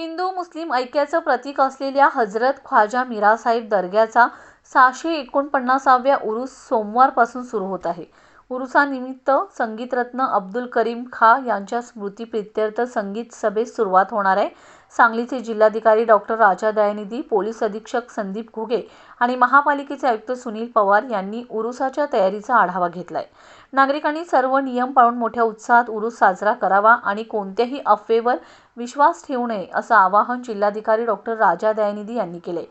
हिंदू मुस्लिम ऐक्याचं प्रतीक असलेल्या हजरत ख्वाजा मिरासाहेब दर्ग्याचा सहाशे एकोणपन्नासाव्या उरूस सोमवारपासून सुरू होत आहे. उरुसानिमित्त संगीतरत्न अब्दुल करीम खा यांच्या स्मृतीप्रित्यर्थ संगीत सभेस सुरुवात होणार आहे. सांगलीचे जिल्हाधिकारी डॉक्टर राजा दयानिधी पोलीस अधीक्षक संदीप घुगे आणि महापालिकेचे आयुक्त सुनील पवार यांनी उरुसाच्या तयारीचा आढावा घेतलाय. नागरिकांनी सर्व नियम पाळून मोठ्या उत्साहात उरूस साजरा करावा आणि कोणत्याही अफवेवर विश्वास ठेवू नये असं आवाहन जिल्हाधिकारी डॉक्टर राजा दयानिधी यांनी केले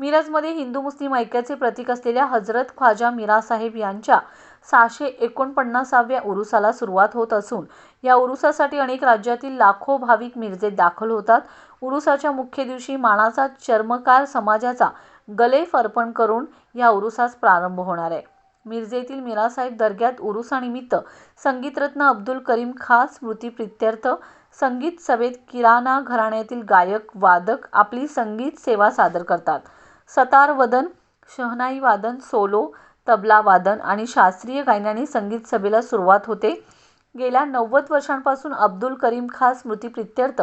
मिरजमध्ये हिंदू मुस्लिम ऐक्याचे प्रतीक असलेल्या हजरत ख्वाजा मिरासाहेब यांच्या सहाशे एकोणपन्नासाव्या उरुसाला सुरुवात होत असून या उरुसासाठी अनेक राज्यातील लाखो भाविक मिरजेत दाखल होतात. उरुसाच्या मुख्य दिवशी मानाचा चर्मकार समाजाचा गलेफ अर्पण करून या उरुसास प्रारंभ होणार आहे. मिरजेतील मिरासाहेब दर्ग्यात उरुसानिमित्त संगीतरत्न अब्दुल करीम खास स्मृतीप्रित्यर्थ संगीत सभेत किराणा घराण्यातील गायक वादक आपली संगीत सेवा सादर करतात. सतार वदन शहनाई वादन सोलो तबला वादन आणि शास्त्रीय गायनाने संगीत सभेला सुरुवात होते. गेल्या नव्वद वर्षांपासून अब्दुल करीम खास स्मृतीप्रित्यर्थ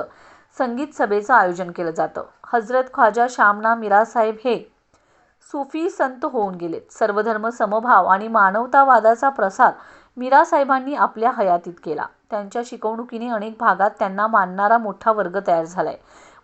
संगीत सभेचं आयोजन केलं जातं. हजरत ख्वाजा श्यामना मीरासाहेब हे सुफी संत होऊन गेलेत सर्वधर्म समभाव आणि मानवतावादाचा प्रसार मीरासाहेबांनी आपल्या हयातीत केला. त्यांच्या शिकवणुकीने अनेक भागात त्यांना मानणारा मोठा वर्ग तयार झालाय.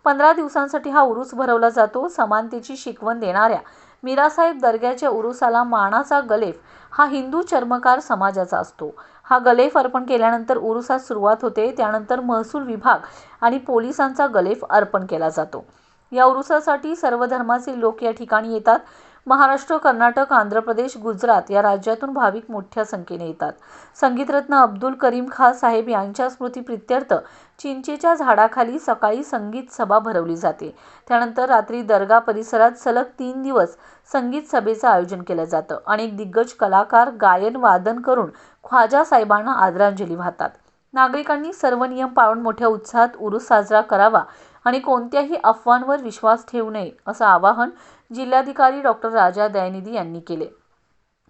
पंधरा दिवसांसाठी हा उरूस भरवला जातो. समानतेची शिकवण देणाऱ्या मीरासाहेब दर्ग्याच्या उरुसाला मानाचा गलेफ हा हिंदू चर्मकार समाजाचा असतो. हा गलेफ अर्पण केल्यानंतर उरुसास सुरुवात होते. त्यानंतर महसूल विभाग आणि पोलिसांचा गलेफ अर्पण केला जातो. या उरुसासाठी सर्व धर्माचे लोक या ठिकाणी येतात. महाराष्ट्र कर्नाटक आंध्र प्रदेश गुजरात या राज्यातून भाविक मोठ्या संख्येने येतात. संगीतरत्न अब्दुल करीम खान साहेब यांच्या स्मृतीप्रित्यर्थ चिंचेच्या झाडाखाली सकाळी संगीत सभा भरवली जाते. त्यानंतर रात्री दर्गा परिसरात सलग तीन दिवस संगीत सभेचं आयोजन केलं जातं अनेक दिग्गज कलाकार गायन वादन करून ख्वाजा साहेबांना आदरांजली वाहतात. नागरिकांनी सर्व नियम पाळून मोठ्या उत्साहात उरूस साजरा करावा आणि कोणत्याही अफवांवर विश्वास ठेवू नये असं आवाहन जिल्हाधिकारी डॉक्टर राजा दयानिधी यांनी केले.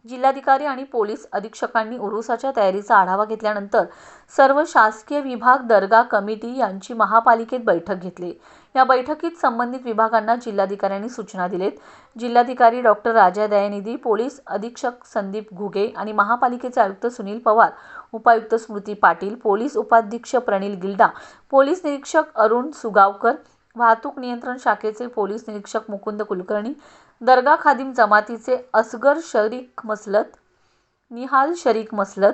जिल्हाधिकारी आणि पोलीस अधीक्षकांनी उरुसाच्या तयारीचा आढावा घेतल्यानंतर सर्व शासकीय विभाग दर्गा कमिटी यांची महापालिकेत बैठक घेतली. या बैठकीत संबंधित विभागांना जिल्हाधिकाऱ्यांनी सूचना दिलेत. जिल्हाधिकारी डॉक्टर राजा दयानिधी पोलीस अधीक्षक संदीप घुगे आणि महापालिकेचे आयुक्त सुनील पवार उपायुक्त स्मृती पाटील पोलीस उपाध्यक्ष प्रणील गिल्डा पोलीस निरीक्षक अरुण सुगावकर वाहतूक नियंत्रण शाखेचे पोलीस निरीक्षक मुकुंद कुलकर्णी दर्गा खादिम जमातीचे असगर शरीक मसलत निहाल शरीक मसलत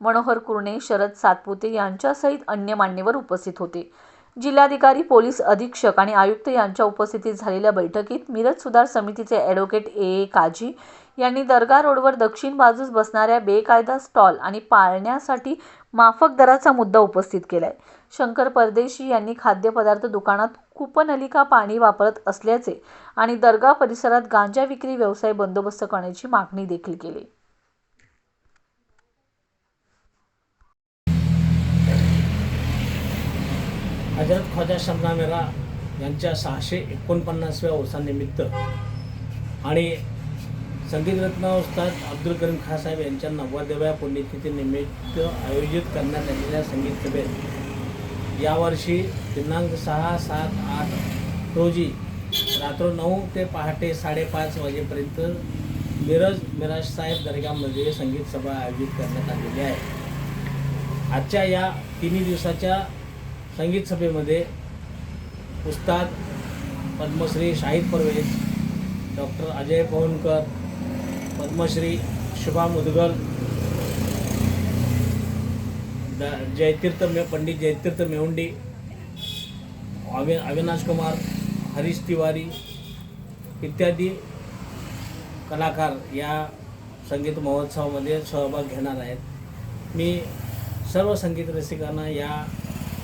मनोहर कुरणे शरद सातपुते यांच्यासहित अन्य मान्यवर उपस्थित होते. जिल्हाधिकारी पोलीस अधीक्षक आणि आयुक्त यांच्या उपस्थितीत झालेल्या बैठकीत मिरज सुधार समितीचे ॲडव्होकेट ए. ए. काजी यांनी दर्गा रोडवर दक्षिण बाजूस बसणाऱ्या बेकायदा स्टॉल आणि पाळण्यासाठी माफक दराचा मुद्दा उपस्थित केला आहे शंकर परदेशी यांनी खाद्यपदार्थ दुकानात कूपनलिका पाणी वापरत असल्याचे आणि दर्गा परिसरात गांजा विक्री व्यवसाय बंदोबस्त करण्याची मागणी देखील केली. हजरत ख्वाजा शमना मेरा यांच्या सहाशे एकोणपन्नासव्या वर्षानिमित्त आणि संगीतरत्न उस्ताद अब्दुल करीम खान साहेब यांच्या नव्वदव्या पुण्यतिथीनिमित्त आयोजित करण्यात आलेल्या संगीत सभेत यावर्षी दिनांक सहा सात आठ रोजी रात्र नऊ ते पहाटे साडेपाच वाजेपर्यंत मिरज मिराज साहेब दर्गामध्ये संगीत सभा आयोजित करण्यात आलेली आहे. आजच्या या तिन्ही दिवसाच्या संगीत सभेमध्ये उस्ताद पद्मश्री शाहिद परवेज डॉक्टर अजय पवनकर पद्मश्री शुभा मुदगल द जयतीर्थ मे पंडित जयतीर्थ मेहुंडी अवि अविनाश कुमार हरीश तिवारी इत्यादी कलाकार या संगीत महोत्सवामध्ये सहभाग घेणार आहेत. मी सर्व संगीत रसिकांना या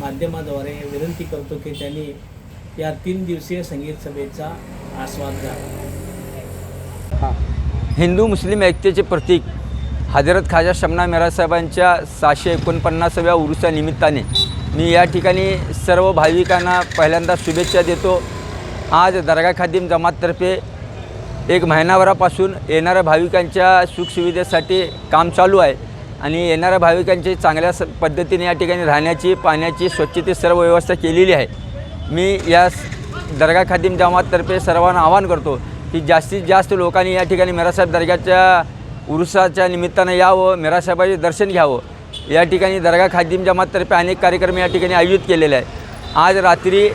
माध्यमाद्वारे विनंती करतो की त्यांनी या तीन दिवसीय संगीत सभेचा आस्वाद घ्या. हिंदू मुस्लिम ऐक्यतेचे प्रतीक हजरत खाजा शमना मेरा साहेबांच्या सहाशे एकोणपन्नासाव्या उरुसा निमित्ताने मी या ठिकाणी सर्व भाविकांना पहिल्यांदा शुभेच्छा देतो. आज दर्गा खादिम जमाततर्फे एक महिनाभरापासून येणाऱ्या भाविकांच्या सुखसुविधेसाठी काम चालू आहे. आणि येणाऱ्या भाविकांची चांगल्या स पद्धतीने या ठिकाणी राहण्याची पाण्याची स्वच्छते सर्व व्यवस्था केलेली आहे. मी या दर्गा खादिम जमाततर्फे सर्वांना आवाहन करतो की जास्तीत जास्त लोकांनी या ठिकाणी मिरासाहेब दर्ग्याच्या उरुसाच्या निमित्तानं यावं मेरासाहेबाचे दर्शन घ्यावं. या ठिकाणी दर्गा खादिम जमाततर्फे अनेक कार्यक्रम या ठिकाणी आयोजित केलेले आहे आज रात्री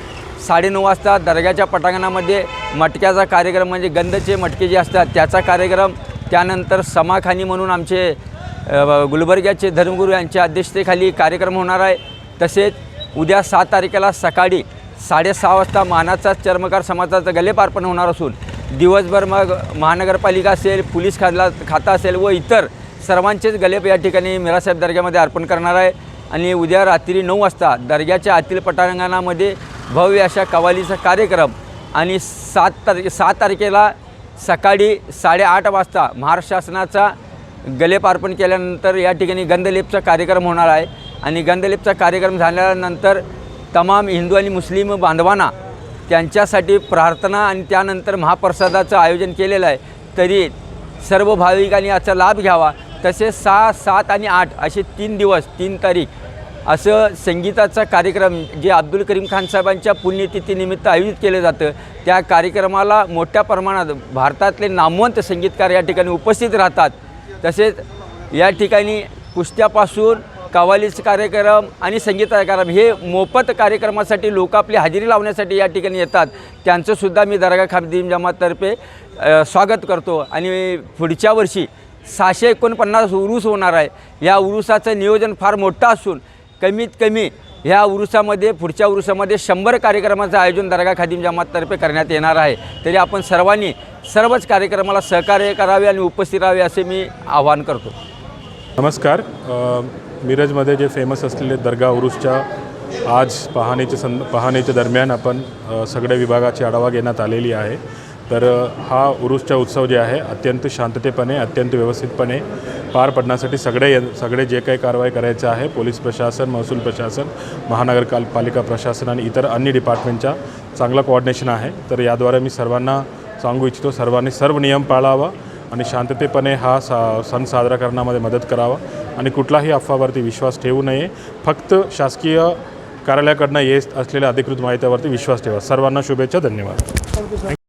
साडेनऊ वाजता दर्ग्याच्या पटांगणामध्ये मटक्याचा कार्यक्रम म्हणजे गंधचे मटके जे असतात त्याचा कार्यक्रम त्यानंतर समाखानी म्हणून आमचे गुलबर्ग्याचे धर्मगुरू यांच्या अध्यक्षतेखाली कार्यक्रम होणार आहे. तसेच उद्या सात तारखेला सकाळी साडेसहा वाजता मानाचा चर्मकार समाजाचं गलेपार्पण होणार असून दिवसभर मग महानगरपालिका असेल पोलीस खाला खाता असेल व इतर सर्वांचेच गलेप या ठिकाणी मिरासाहेब दर्ग्यामध्ये अर्पण करणार आहे. आणि उद्या रात्री नऊ वाजता दर्ग्याच्या आतील पटांगणामध्ये भव्य अशा कवालीचा कार्यक्रम आणि सात तारखे सात तारखेला सकाळी साडेआठ वाजता महाराष्ट्र शासनाचा गलेप अर्पण केल्यानंतर या ठिकाणी गंधलेपचा कार्यक्रम होणार आहे. आणि गंधलेपचा कार्यक्रम झाल्यानंतर तमाम हिंदू आणि मुस्लिम बांधवांना त्यांच्यासाठी प्रार्थना आणि त्यानंतर महाप्रसादाचं आयोजन केलेलं आहे. तरी सर्व भाविकांनी याचा लाभ घ्यावा. तसेच सहा सात आणि आठ असे तीन दिवस तीन तारीख असं संगीताचा कार्यक्रम जे अब्दुल करीम खान साहेबांच्या पुण्यतिथीनिमित्त आयोजित केलं जातं त्या कार्यक्रमाला मोठ्या प्रमाणात भारतातले नामवंत संगीतकार या ठिकाणी उपस्थित राहतात. तसेच या ठिकाणी कुस्त्यापासून कवालीचे कार्यक्रम आणि संगीत कार्यक्रम हे मोफत कार्यक्रमासाठी लोक आपली हजेरी लावण्यासाठी या ठिकाणी येतात. त्यांचंसुद्धा मी दर्गा खादिम जमाततर्फे स्वागत करतो. आणि पुढच्या वर्षी सहाशे एकोणपन्नास उरूस होणार आहे. या उरुसाचं नियोजन फार मोठं असून कमीत कमी ह्या उरुसामध्ये पुढच्या उरुसामध्ये शंभर कार्यक्रमाचं आयोजन दर्गा खादिम जमाततर्फे करण्यात येणार आहे. तरी आपण सर्वांनी सर्वच कार्यक्रमाला सहकार्य करावे आणि उपस्थित राहावे असे मी आवाहन करतो. नमस्कार. मिरजमध्ये जे फेमस असलेले दर्गा उरुसच्या आज पाहणीच्या सं पाहणीच्या दरम्यान आपण सगळ्या विभागाची आढावा घेण्यात आलेली आहे. तर हा उरुसचा उत्सव जे आहे अत्यंत शांततेपणे अत्यंत व्यवस्थितपणे पार पडण्यासाठी सगळे सगळे जे काही कारवाई करायचं आहे पोलीस प्रशासन महसूल प्रशासन महानगरपालिका प्रशासन आणि इतर अन्य डिपार्टमेंटच्या चांगलं कोऑर्डिनेशन आहे. तर याद्वारे मी सर्वांना सांगू इच्छितो सर्वांनी सर्व नियम पाळावा आणि शांततेपणे हा सा सण साजरा करण्यामध्ये मदत करावा आणि कुठलाही अफवावरती विश्वास ठेवू नये. फक्त शासकीय कार्यालयाकडनं येत असलेल्या अधिकृत माहितीवरती विश्वास ठेवा. सर्वांना शुभेच्छा धन्यवाद.